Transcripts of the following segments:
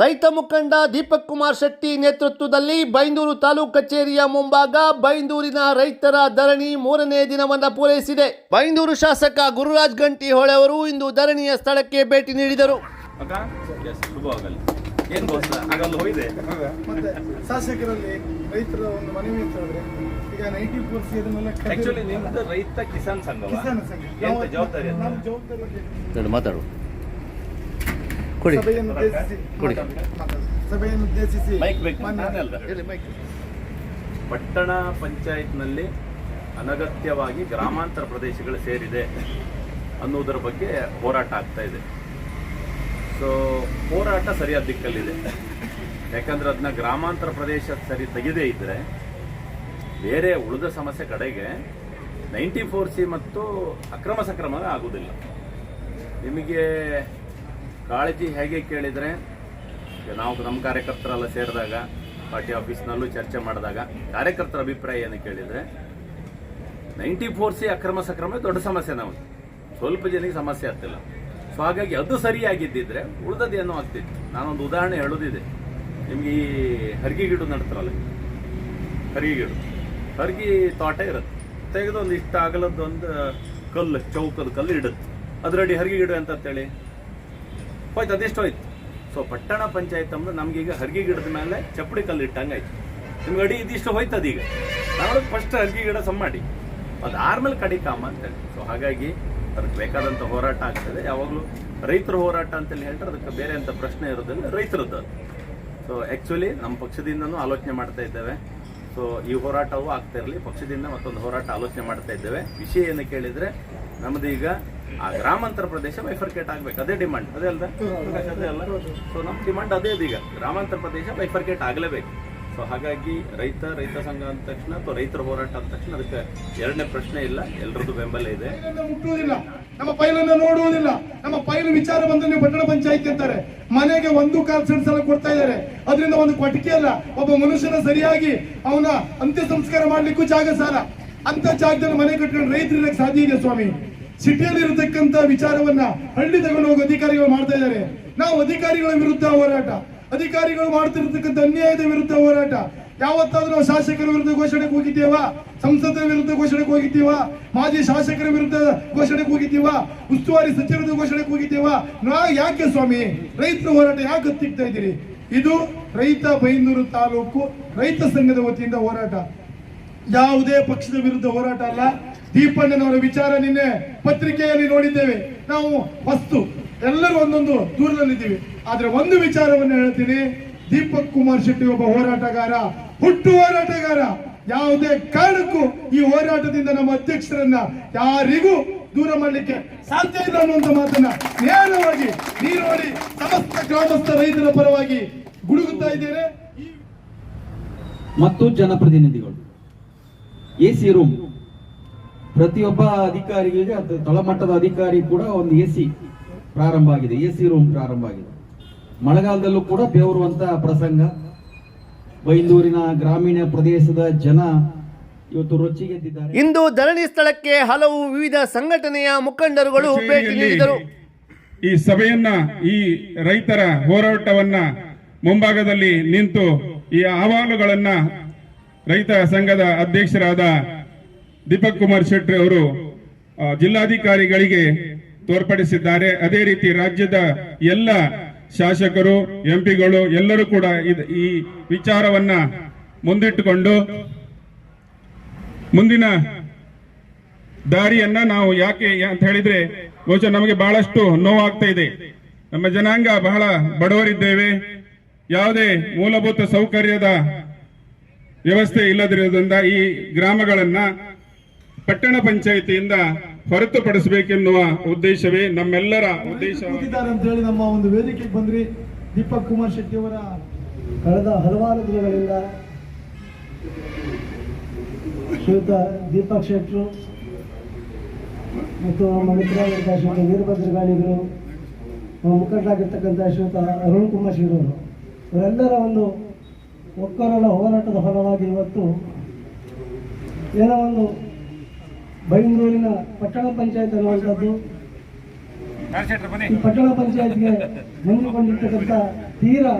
ರೈತ ಮುಖಂಡ ದೀಪಕ್ ಕುಮಾರ್ ಶೆಟ್ಟಿ ನೇತೃತ್ವದಲ್ಲಿ ಬೈಂದೂರು ತಾಲೂಕು ಕಚೇರಿಯ ಮುಂಭಾಗ ಬೈಂದೂರಿನ ರೈತರ ಧರಣಿ ಮೂರನೇ ದಿನವನ್ನ ಪೂರೈಸಿದೆ. ಬೈಂದೂರು ಶಾಸಕ ಗುರುರಾಜ್ ಗಂಟಿಹೊಳೆ ಅವರು ಇಂದು ಧರಣಿಯ ಸ್ಥಳಕ್ಕೆ ಭೇಟಿ ನೀಡಿದರು. ಅಕ್ಕ ಎಸ್ ಶುಭವಾಗಲಿ ಏನು ಗೋಸ್ಕರ? ಆಗಲ್ಲ ಹೋಯ್ದೆ ಮತ್ತೆ ಶಾಸಕರಲ್ಲಿ ರೈತರ ಒಂದು ಮನವಿ ಅಂತ ಹೇಳಿದ್ರೆ ಈಗ ನೈಂಟಿ ಫೋರ್ಸ್ ಇದನ್ನೆಲ್ಲ ಕರೆದು- ರೈತ ಕಿಸಾನ್ ಸಂಘವ? ಕಿಸಾನ್ ಸಂಘ. ಎಂತ ನಾವು- ಜವಾಬ್ದಾರಿ ಅಂತ? ಜವಾಬ್ದಾರಿ ಮಾತಾಡು. ಕೊಡಿ. ಕೊಡಿ. ಪಟ್ಟಣ ಪಂಚಾಯತ್ನಲ್ಲಿ ಅನಗತ್ಯವಾಗಿ ಗ್ರಾಮಾಂತರ ಪ್ರದೇಶಗಳು ಸೇರಿದೆ ಅನ್ನೋದರ ಬಗ್ಗೆ ಹೋರಾಟ ಆಗ್ತಾ ಇದೆ. ಸೊ ಹೋರಾಟ ಸರಿಯಾದ ದಿಕ್ಕಲ್ಲಿದೆ. ಯಾಕಂದ್ರೆ ಅದನ್ನ ಗ್ರಾಮಾಂತರ ಪ್ರದೇಶ ಸರಿ ತೆಗೆದೇ ಇದ್ರೆ ಬೇರೆ ಉಳಿದ ಸಮಸ್ಯೆ ಕಡೆಗೆ ನೈಂಟಿ ಫೋರ್ ಸಿ ಮತ್ತು ಅಕ್ರಮ ಸಕ್ರಮ ಆಗುವುದಿಲ್ಲ. ನಿಮಗೆ ಕಾಳಜಿ ಹೇಗೆ ಕೇಳಿದರೆ ನಾವು ನಮ್ಮ ಕಾರ್ಯಕರ್ತರೆಲ್ಲ ಸೇರಿದಾಗ, ಪಾರ್ಟಿ ಆಫೀಸ್ನಲ್ಲೂ ಚರ್ಚೆ ಮಾಡಿದಾಗ ಕಾರ್ಯಕರ್ತರ ಅಭಿಪ್ರಾಯ ಏನು ಕೇಳಿದರೆ, ನೈಂಟಿ ಫೋರ್ ಸಿ ಅಕ್ರಮ ಸಕ್ರಮ ದೊಡ್ಡ ಸಮಸ್ಯೆ ನಾವು ಸ್ವಲ್ಪ ಜನಕ್ಕೆ ಸಮಸ್ಯೆ ಆಗ್ತಿಲ್ಲ. ಸೊ ಹಾಗಾಗಿ ಅದು ಸರಿಯಾಗಿದ್ದಿದ್ರೆ ಉಳಿದದ್ದು ಏನೋ ಆಗ್ತಿತ್ತು. ನಾನೊಂದು ಉದಾಹರಣೆ ಹೇಳೋದಿದೆ. ನಿಮ್ಗೆ ಈ ಹರ್ಗಿ ಗಿಡ ನಡ್ತಾರಲ್ಲ, ಹರ್ಗಿ ಗಿಡ. ಹರ್ಗಿ ತೋಟ ಇರುತ್ತೆ. ತೆಗೆದು ಒಂದು ಇಷ್ಟ ಆಗಲದ್ದು ಒಂದು ಕಲ್ಲು ಚೌಕದ ಕಲ್ಲು ಇಡುತ್ತೆ. ಅದರಡಿ ಹರ್ಗಿ ಗಿಡ ಅಂತ ಅಂತೇಳಿ ಹೋಯ್ತು, ಅದೆಷ್ಟು ಹೋಯ್ತು? ಸೊ ಪಟ್ಟಣ ಪಂಚಾಯತ್ ಅಂದ್ರೆ ಈಗ ಹರ್ಗಿ ಗಿಡದ ಮೇಲೆ ಚಪ್ಪಡಿ ಕಲ್ಲು ಇಟ್ಟಂಗೆ ಆಯ್ತು. ನಿಮ್ಗೆ ಅಡಿ ಇದಿಷ್ಟು ಹೋಯ್ತು ಅದೀಗ. ನಾವು ಫಸ್ಟ್ ಹರ್ಗಿ ಗಿಡ ಸಮ್ ಮಾಡಿ. ಅದು ಆರ್ಮೇಲೆ ಅಂತ ಅಂತೇಳಿ. ಸೊ ಹಾಗಾಗಿ ಅದಕ್ಕೆ ಬೇಕಾದಂಥ ಹೋರಾಟ ಆಗ್ತದೆ. ಯಾವಾಗಲೂ ರೈತರ ಹೋರಾಟ ಅಂತೇಳಿ ಹೇಳ್ತಾರೆ. ಅದಕ್ಕೆ ಬೇರೆ ಅಂತ ಪ್ರಶ್ನೆ ಇರೋದಿಲ್ಲ. ರೈತರದ್ದು ಅದು. ಸೊ ಆ್ಯಕ್ಚುಲಿ ನಮ್ಮ ಪಕ್ಷದಿಂದನೂ ಆಲೋಚನೆ ಮಾಡ್ತಾ ಇದ್ದೇವೆ. ಸೊ ಈ ಹೋರಾಟವೂ ಆಗ್ತಾ ಇರಲಿ. ಪಕ್ಷದಿಂದ ಮತ್ತೊಂದು ಹೋರಾಟ ಆಲೋಚನೆ ಮಾಡ್ತಾ ಇದ್ದೇವೆ. ವಿಷಯ ಏನು ಕೇಳಿದರೆ, ನಮ್ದು ಈಗ ಆ ಗ್ರಾಮಾಂತರ ಪ್ರದೇಶ ಬೈಫರ್ಕೇಟ್ ಆಗ್ಬೇಕು. ಅದೇ ಡಿಮಾಂಡ್ ಅದೇ ಅಲ್ದ? ಅದೇ ಸೊ ನಮ್ಮ ಡಿಮಾಂಡ್ ಅದೇ ಅದೀಗ ಗ್ರಾಮಾಂತರ ಪ್ರದೇಶ ಬೈಫರ್ಕೇಟ್ ಆಗಲೇಬೇಕು. ಸೊ ಹಾಗಾಗಿ ರೈತ ರೈತ ಸಂಘ ಅಂದ ತಕ್ಷಣ ಅಥವಾ ರೈತರ ಹೋರಾಟ ಅಂದ ತಕ್ಷಣ ಅದಕ್ಕೆ ಎರಡನೇ ಪ್ರಶ್ನೆ ಇಲ್ಲ. ಎಲ್ಲರದ್ದು ಬೆಂಬಲ ಇದೆ. ನಮ್ಮ ಫೈಲನ್ನು ನೋಡುವುದಿಲ್ಲ. ನಮ್ಮ ಫೈಲ್ ವಿಚಾರ ಬಂದ್ರೆ ನೀವು ಪಟ್ಟಣ ಪಂಚಾಯತ್ ಅಂತಾರೆ. ಮನೆಗೆ ಒಂದು ಕಾಲ್ ಸೆಂಟ್ ಸಲ ಕೊಡ್ತಾ ಇದ್ದಾರೆ. ಅದರಿಂದ ಒಂದು ಕೊಟ್ಟಿಗೆ ಅಲ್ಲ. ಒಬ್ಬ ಮನುಷ್ಯನ ಸರಿಯಾಗಿ ಅವನ ಅಂತ್ಯ ಸಂಸ್ಕಾರ ಮಾಡ್ಲಿಕ್ಕೂ ಜಾಗ ಸಾಲ. ಅಂತ ಜಾಗದಲ್ಲಿ ಮನೆ ಕಟ್ಕೊಂಡು ರೈತರಿಗೆ ಸಾಧ್ಯ ಇದೆ ಸ್ವಾಮಿ. ಸಿಟಿಯಲ್ಲಿ ಇರತಕ್ಕಂತ ವಿಚಾರವನ್ನ ಹಳ್ಳಿ ತಗೊಂಡು ಹೋಗಿ ಅಧಿಕಾರಿಗಳು ಮಾಡ್ತಾ ಇದ್ದಾರೆ. ನಾವು ಅಧಿಕಾರಿಗಳ ವಿರುದ್ಧ ಹೋರಾಟ, ಅಧಿಕಾರಿಗಳು ಮಾಡ್ತಿರ್ತಕ್ಕಂಥ ಅನ್ಯಾಯದ ವಿರುದ್ಧ ಹೋರಾಟ. ಯಾವತ್ತಾದ್ರೂ ಶಾಸಕರ ವಿರುದ್ಧ ಘೋಷಣೆಗೆ ಹೋಗಿದ್ದೇವಾ? ಸಂಸದರ ವಿರುದ್ಧ ಘೋಷಣೆಗೆ ಹೋಗಿದ್ದೀವಾ? ಮಾಜಿ ಶಾಸಕರ ವಿರುದ್ಧ ಘೋಷಣೆಗೆ ಹೋಗಿದ್ದೀವಾ? ಉಸ್ತುವಾರಿ ಸಚಿವರ ಘೋಷಣೆಗೆ ಹೋಗಿದ್ದೀವಾ? ನಾ ಯಾಕೆ ಸ್ವಾಮಿ? ರೈತರ ಹೋರಾಟ ಯಾಕೆ ಹತ್ತಿಕ್ತಾ ಇದ್ದೀರಿ? ಇದು ರೈತ ಬೈಂದೂರು ತಾಲೂಕು ರೈತ ಸಂಘದ ವತಿಯಿಂದ ಹೋರಾಟ. ಯಾವುದೇ ಪಕ್ಷದ ವಿರುದ್ಧ ಹೋರಾಟ ಅಲ್ಲ. ದೀಪಣ್ಣನವರ ವಿಚಾರ ನಿನ್ನೆ ಪತ್ರಿಕೆಯಲ್ಲಿ ನೋಡಿದ್ದೇವೆ. ನಾವು ವಸ್ತು ಎಲ್ಲರೂ ಒಂದೊಂದು ದೂರದಲ್ಲಿದ್ದೀವಿ. ಆದ್ರೆ ಒಂದು ವಿಚಾರವನ್ನು ಹೇಳ್ತೀನಿ. ದೀಪಕ್ ಕುಮಾರ್ ಶೆಟ್ಟಿ ಒಬ್ಬ ಹೋರಾಟಗಾರ, ಹುಟ್ಟು ಹೋರಾಟಗಾರ. ಯಾವುದೇ ಕಾರಣಕ್ಕೂ ಈ ಹೋರಾಟದಿಂದ ನಮ್ಮ ಅಧ್ಯಕ್ಷರನ್ನ ಯಾರಿಗೂ ದೂರ ಮಾಡಲಿಕ್ಕೆ ಸಾಧ್ಯ ಇಲ್ಲ ಅನ್ನುವಂತ ಮಾತನ್ನ ನೇರವಾಗಿ ನೀರೋಡಿ ಸಮಸ್ತ ಗ್ರಾಮಸ್ಥ ರೈತರ ಪರವಾಗಿ ಗುಡುಗುತ್ತಾ ಇದ್ದೇನೆ. ಮತ್ತು ಜನಪ್ರತಿನಿಧಿಗಳು, ಎ ಸಿ ರೂಮ್ ಪ್ರತಿಯೊಬ್ಬ ಅಧಿಕಾರಿಗಳಿಗೆ ಅದು ತಳಮಟ್ಟದ ಅಧಿಕಾರಿ ಕೂಡ ಒಂದು ಎ ಸಿ ಪ್ರಾರಂಭ ಆಗಿದೆ ಎ ಸಿ ರೂಮ್ ಪ್ರಾರಂಭ ಆಗಿದೆ. ಮಳೆಗಾಲದಲ್ಲೂ ಕೂಡ ಬೆವರುವಂತ ಪ್ರಸಂಗ. ಬೈಂದೂರಿನ ಗ್ರಾಮೀಣ ಪ್ರದೇಶದ ಜನ ಇವತ್ತು ರೊಚ್ಚಿಗೆದ್ದಿದ್ದಾರೆ ಇಂದು ಧರಣಿ ಸ್ಥಳಕ್ಕೆ ಹಲವು ವಿವಿಧ ಸಂಘಟನೆಯ ಮುಖಂಡರುಗಳು ಭೇಟಿ ನೀಡಿದರು. ಈ ಸಭೆಯನ್ನ ಈ ರೈತರ ಹೋರಾಟವನ್ನ ಮುಂಭಾಗದಲ್ಲಿ ನಿಂತು ಈ ಅಹವಾಲುಗಳನ್ನ ರೈತ ಸಂಘದ ಅಧ್ಯಕ್ಷರಾದ ದೀಪಕ್ ಕುಮಾರ್ ಶೆಟ್ಟಿ ಅವರು ಜಿಲ್ಲಾಧಿಕಾರಿಗಳಿಗೆ ತೋರ್ಪಡಿಸಿದ್ದಾರೆ. ಅದೇ ರೀತಿ ರಾಜ್ಯದ ಎಲ್ಲ ಶಾಸಕರು, ಎಂಪಿಗಳು ಎಲ್ಲರೂ ಕೂಡ ಈ ವಿಚಾರವನ್ನ ಮುಂದಿಟ್ಟುಕೊಂಡು ಮುಂದಿನ ದಾರಿಯನ್ನ ನಾವು ಯಾಕೆ ಅಂತ ಹೇಳಿದ್ರೆ, ಬಹುಶಃ ನಮಗೆ ಬಹಳಷ್ಟು ನೋವಾಗ್ತಾ ಇದೆ. ನಮ್ಮ ಜನಾಂಗ ಬಹಳ ಬಡವರಿದ್ದೇವೆ. ಯಾವುದೇ ಮೂಲಭೂತ ಸೌಕರ್ಯದ ವ್ಯವಸ್ಥೆ ಇಲ್ಲದಿರುವುದರಿಂದ ಈ ಗ್ರಾಮಗಳನ್ನ ಪಟ್ಟಣ ಪಂಚಾಯಿತಿಯಿಂದ ಹೊರತುಪಡಿಸಬೇಕೆನ್ನುವ ಉದ್ದೇಶವೇ ನಮ್ಮೆಲ್ಲರ ಉದ್ದೇಶ. ಅಂತ ಹೇಳಿ ನಮ್ಮ ಒಂದು ವೇದಿಕೆಗೆ ಬಂದ್ರಿ. ದೀಪಕ್ ಕುಮಾರ್ ಶೆಟ್ಟಿ ಅವರ ಕಳೆದ ಹಲವಾರು ದಿನಗಳಿಂದ ಶ್ರೀಯುತ ದೀಪಕ್ ಶೆಟ್ಟರು ಮತ್ತು ನಮ್ಮ ಮಿತ್ರರಾಗಿದ್ದ ಶ್ರೀಯುತ ವೀರಭದ್ರಗಾಳಿಗರು ನಮ್ಮ ಮುಖಂಡರಾಗಿರ್ತಕ್ಕಂಥ ಶ್ರೀಯುತ ಅರುಣ್ ಕುಮಾರ್ ಶ್ರೀರವರು ಇವರೆಲ್ಲರ ಒಂದು ಒಕ್ಕರಳ ಹೋರಾಟದ ಫಲವಾಗಿ ಇವತ್ತು ಏನೋ ಒಂದು ಬೈಂದೂರಿನ ಪಟ್ಟಣ ಪಂಚಾಯತ್ ಅನ್ನುವಂಥದ್ದು. ಈ ಪಟ್ಟಣ ಪಂಚಾಯತ್ಗೆ ಹೊಂದಿಕೊಂಡಿರ್ತಕ್ಕಂಥ ತೀರಾ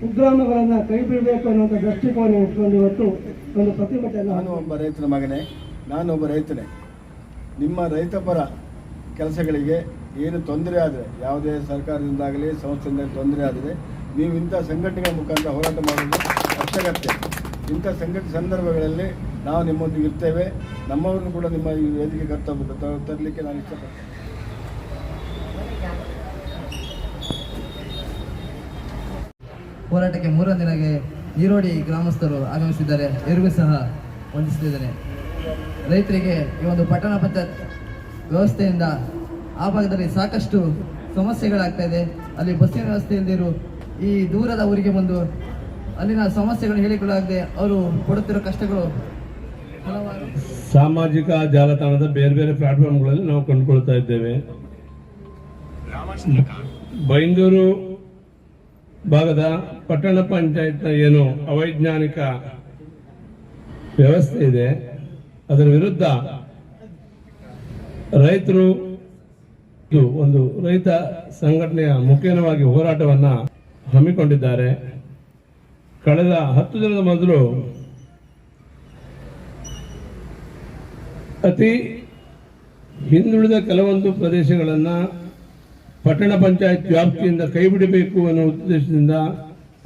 ಕುಗ್ರಾಮಗಳನ್ನು ಕೈ ಬಿಡಬೇಕು ಅನ್ನುವಂಥ ದೃಷ್ಟಿಕೋನ ಇಟ್ಕೊಂಡು ಇವತ್ತು ಒಂದು ಪ್ರತಿಭಟನೆ ನಾನು ಒಬ್ಬ ರೈತನ ಮಗನೇ, ನಾನು ಒಬ್ಬ ರೈತನೇ. ನಿಮ್ಮ ರೈತಪರ ಕೆಲಸಗಳಿಗೆ ಏನು ತೊಂದರೆ ಆದರೆ, ಯಾವುದೇ ಸರ್ಕಾರದಿಂದಾಗಲಿ ಸಂಸ್ಥೆಯಿಂದ ತೊಂದರೆ ಆದರೆ, ನೀವು ಇಂಥ ಸಂಘಟನೆಗಳ ಮುಖಾಂತರ ಹೋರಾಟ ಮಾಡುವುದು ಅವಶ್ಯಕತೆ ಇಂಥ ಸಂಘಟ ಸಂದರ್ಭಗಳಲ್ಲಿ ನಾವು ನಿಮ್ಮೊಂದಿಗೆ ಇರ್ತೇವೆ. ನಮ್ಮವರನ್ನು ಕೂಡ ನಿಮ್ಮ ಈ ವೇದಿಕೆ ಕರ್ತವ್ಯ ತರಲಿಕ್ಕೆ ನಾನು ಇಷ್ಟಪಡ್ತೇನೆ. ಹೋರಾಟಕ್ಕೆ ಮೂರನೇ ದಿನಕ್ಕೆ ಈರೋಡಿ ಗ್ರಾಮಸ್ಥರು ಆಗಮಿಸಿದ್ದಾರೆ. ಇವರಿಗೂ ಸಹ ವಂದಿಸುತ್ತಿದ್ದೇನೆ ರೈತರಿಗೆ ಈ ಒಂದು ಪಟ್ಟಣ ಪಂಚಾಯತ್ ವ್ಯವಸ್ಥೆಯಿಂದ ಆ ಭಾಗದಲ್ಲಿ ಸಾಕಷ್ಟು ಸಮಸ್ಯೆಗಳಾಗ್ತಾ ಇದೆ. ಅಲ್ಲಿ ಬಸ್ಸಿನ ವ್ಯವಸ್ಥೆ ಇಲ್ದಿರು ಈ ದೂರದ ಊರಿಗೆ ಬಂದು ಅಲ್ಲಿನ ಸಮಸ್ಯೆಗಳು ಹೇಳಿಕೊಳ್ಳಾಗದೆ ಅವರು ಕೊಡುತ್ತಿರೋ ಕಷ್ಟಗಳು ಸಾಮಾಜಿಕ ಜಾಲತಾಣದ ಬೇರೆ ಬೇರೆ ಪ್ಲಾಟ್ಫಾರ್ಮ್ಗಳಲ್ಲಿ ನಾವು ಕಂಡುಕೊಳ್ತಾ ಇದ್ದೇವೆ. ಬೈಂದೂರು ಭಾಗದ ಪಟ್ಟಣ ಪಂಚಾಯತ್ನ ಏನು ಅವೈಜ್ಞಾನಿಕ ವ್ಯವಸ್ಥೆ ಇದೆ, ಅದರ ವಿರುದ್ಧ ರೈತರು ಒಂದು ರೈತ ಸಂಘಟನೆಯ ಮುಖೇನವಾಗಿ ಹೋರಾಟವನ್ನ ಹಮ್ಮಿಕೊಂಡಿದ್ದಾರೆ. ಕಳೆದ ಹತ್ತು ದಿನದ ಮೊದಲು ಅತಿ ಹಿಂದುಳಿದ ಕೆಲವೊಂದು ಪ್ರದೇಶಗಳನ್ನು ಪಟ್ಟಣ ಪಂಚಾಯತ್ ವ್ಯಾಪ್ತಿಯಿಂದ ಕೈಬಿಡಬೇಕು ಅನ್ನೋ ಉದ್ದೇಶದಿಂದ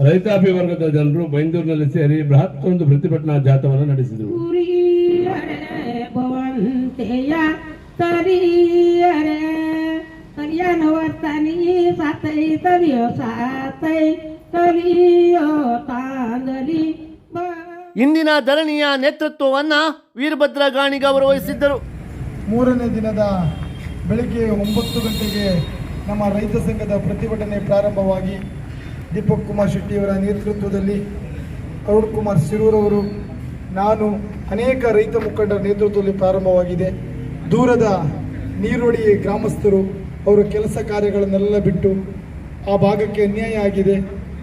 ರೈತಾಪಿ ವರ್ಗದ ಜನರು ಬೈಂದೂರಿನಲ್ಲಿ ಸೇರಿ ಬೃಹತ್ ಒಂದು ಪ್ರತಿಭಟನಾ ಜಾಥವನ್ನು ನಡೆಸಿದರು. ಸಾತೈ ಕಲಿಯೋ ಇಂದಿನ ಧರಣಿಯ ನೇತೃತ್ವವನ್ನು ವೀರಭದ್ರ ಗಾಣಿಗ ಅವರು ವಹಿಸಿದ್ದರು. ಮೂರನೇ ದಿನದ ಬೆಳಿಗ್ಗೆ ಒಂಬತ್ತು ಗಂಟೆಗೆ ನಮ್ಮ ರೈತ ಸಂಘದ ಪ್ರತಿಭಟನೆ ಪ್ರಾರಂಭವಾಗಿ ದೀಪಕ್ ಕುಮಾರ್ ಶೆಟ್ಟಿಯವರ ನೇತೃತ್ವದಲ್ಲಿ ಅರುಣ್ ಕುಮಾರ್ ಶಿರೂರವರು ನಾನು ಅನೇಕ ರೈತ ಮುಖಂಡರ ನೇತೃತ್ವದಲ್ಲಿ ಪ್ರಾರಂಭವಾಗಿದೆ. ದೂರದ ನೀರೊಡಿ ಗ್ರಾಮಸ್ಥರು ಅವರ ಕೆಲಸ ಕಾರ್ಯಗಳನ್ನೆಲ್ಲ ಬಿಟ್ಟು ಆ ಭಾಗಕ್ಕೆ ಅನ್ಯಾಯ ಆಗಿದೆ.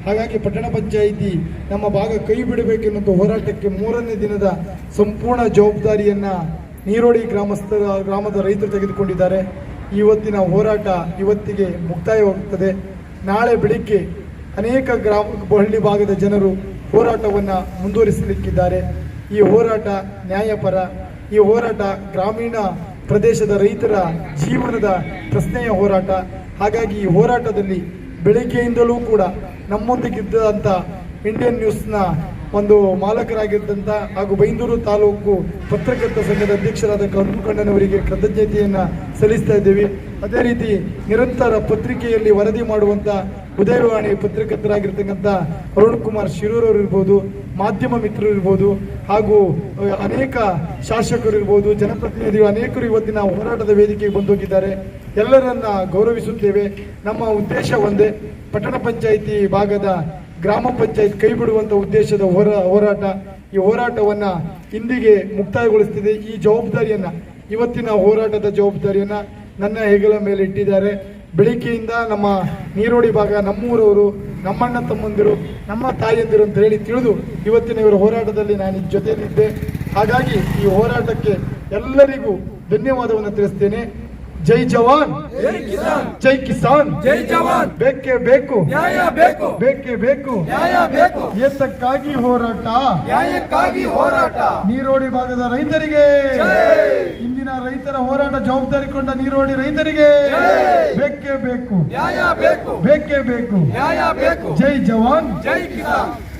ಹಾಗಾಗಿ ಪಟ್ಟಣ ಪಂಚಾಯಿತಿ ನಮ್ಮ ಭಾಗ ಕೈ ಬಿಡಬೇಕೆನ್ನುವ ಹೋರಾಟಕ್ಕೆ ಮೂರನೇ ದಿನದ ಸಂಪೂರ್ಣ ಜವಾಬ್ದಾರಿಯನ್ನು ನೀರೋಡಿ ಗ್ರಾಮಸ್ಥರ ಗ್ರಾಮದ ರೈತರು ತೆಗೆದುಕೊಂಡಿದ್ದಾರೆ. ಇವತ್ತಿನ ಹೋರಾಟ ಇವತ್ತಿಗೆ ಮುಕ್ತಾಯವಾಗುತ್ತದೆ. ನಾಳೆ ಬೆಳಿಗ್ಗೆ ಅನೇಕ ಗ್ರಾಮ ಹಳ್ಳಿ ಭಾಗದ ಜನರು ಹೋರಾಟವನ್ನು ಮುಂದುವರಿಸಲಿಕ್ಕಿದ್ದಾರೆ. ಈ ಹೋರಾಟ ನ್ಯಾಯಪರ, ಈ ಹೋರಾಟ ಗ್ರಾಮೀಣ ಪ್ರದೇಶದ ರೈತರ ಜೀವನದ ಪ್ರಶ್ನೆಯ ಹೋರಾಟ. ಹಾಗಾಗಿ ಈ ಹೋರಾಟದಲ್ಲಿ ಬೆಳಗ್ಗೆಯಿಂದಲೂ ಕೂಡ ನಮ್ಮೊಂದಿಗಿದ್ದಂಥ ಇಂಡಿಯನ್ ನ್ಯೂಸ್ನ ಒಂದು ಮಾಲಕರಾಗಿದ್ದಂಥ ಹಾಗೂ ಬೈಂದೂರು ತಾಲೂಕು ಪತ್ರಕರ್ತ ಸಂಘದ ಅಧ್ಯಕ್ಷರಾದ ಕರುಣಕಣ್ಣನವರಿಗೆ ಕೃತಜ್ಞತೆಯನ್ನು ಸಲ್ಲಿಸ್ತಾ ಇದ್ದೇವೆ. ಅದೇ ರೀತಿ ನಿರಂತರ ಪತ್ರಿಕೆಯಲ್ಲಿ ವರದಿ ಮಾಡುವಂಥ ಉದಯವಾಣಿ ಪತ್ರಕರ್ತರಾಗಿರ್ತಕ್ಕಂಥ ಅರುಣ್ ಕುಮಾರ್ ಶಿರೂರವರು ಇರ್ಬೋದು ಮಾಧ್ಯಮ ಮಿತ್ರರು ಇರ್ಬೋದು ಹಾಗೂ ಅನೇಕ ಶಾಸಕರು ಇರ್ಬೋದು ಜನಪ್ರತಿನಿಧಿಗಳು, ಅನೇಕರು ಇವತ್ತಿನ ಹೋರಾಟದ ವೇದಿಕೆಗೆ ಬಂದೋಗಿದ್ದಾರೆ. ಎಲ್ಲರನ್ನ ಗೌರವಿಸುತ್ತೇವೆ. ನಮ್ಮ ಉದ್ದೇಶ ಒಂದೇ, ಪಟ್ಟಣ ಪಂಚಾಯಿತಿ ಭಾಗದ ಗ್ರಾಮ ಪಂಚಾಯತ್ ಕೈ ಬಿಡುವಂತ ಉದ್ದೇಶದ ಹೋರ, ಹೋರಾಟ. ಈ ಹೋರಾಟವನ್ನ ಇಂದಿಗೆ ಮುಕ್ತಾಯಗೊಳಿಸ್ತಿದೆ. ಈ ಜವಾಬ್ದಾರಿಯನ್ನ, ಇವತ್ತಿನ ಹೋರಾಟದ ಜವಾಬ್ದಾರಿಯನ್ನ ನನ್ನ ಹೆಗಲ ಮೇಲೆ ಇಟ್ಟಿದ್ದಾರೆ. ಬೆಳಿಗ್ಗೆಯಿಂದ ನಮ್ಮ ನೀರೋಡಿ ಭಾಗ ನಮ್ಮೂರವರು, ನಮ್ಮಣ್ಣ ತಮ್ಮಂದಿರು, ನಮ್ಮ ತಾಯಂದಿರು ಅಂತ ಹೇಳಿ ತಿಳಿದು ಇವತ್ತಿನ ಇವರ ಹೋರಾಟದಲ್ಲಿ ನಾನು ಜೊತೆಯಲ್ಲಿದ್ದೆ. ಹಾಗಾಗಿ ಈ ಹೋರಾಟಕ್ಕೆ ಎಲ್ಲರಿಗೂ ಧನ್ಯವಾದವನ್ನು ತಿಳಿಸ್ತೇನೆ. ಜೈ ಜವಾನ್. ಜೈ ಕಿಸಾನ್. ಜೈ ಜವಾನ್. ಬೇಕೇ ಬೇಕು. ನ್ಯಾಯ ಬೇಕು. ಬೇಕೇ ಬೇಕು. ನ್ಯಾಯ ಬೇಕು. ಏತಕ್ಕಾಗಿ ಹೋರಾಟ. ನ್ಯಾಯಕ್ಕಾಗಿ ಹೋರಾಟ. ನೀರೋಡಿ ಭಾಗದ ರೈತರಿಗೆ. ಇಂದಿನ ರೈತರ ಹೋರಾಟ ಜವಾಬ್ದಾರಿ ಕೊಂಡ ನೀರೋಡಿ ರೈತರಿಗೆ. ಬೇಕೇ ಬೇಕು. ನ್ಯಾಯ ಬೇಕು. ಬೇಕೇ ಬೇಕು. ನ್ಯಾಯ ಬೇಕು. ಜೈ ಜವಾನ್. ಜೈ ಕಿಸಾನ್.